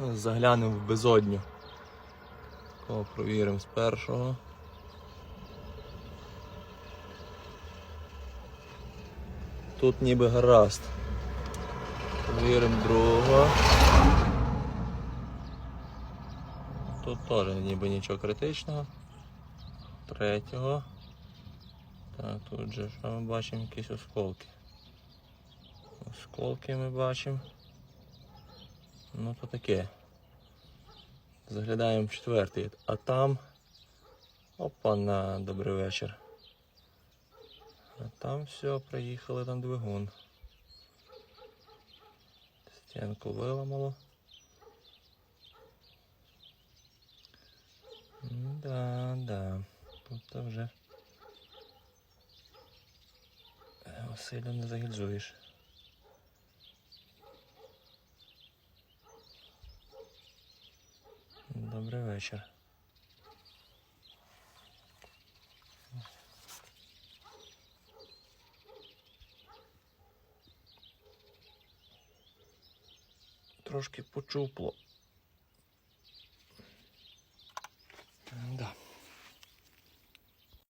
Заглянемо в безодню. О, провіримо з першого. Тут ніби гаразд. Провіримо другого. Тут теж ніби нічого критичного. Третього. Так, тут же що ми бачимо? Якісь осколки. Осколки ми бачимо. Ну то таке. Заглядаємо в четвертий. А там. Опа, на добрий вечір. А там все, приїхали там двигун. Стінку виламало. Да, да. Тут то вже е, сильно не загільзуєш. Добрий вечір. Трошки почупло.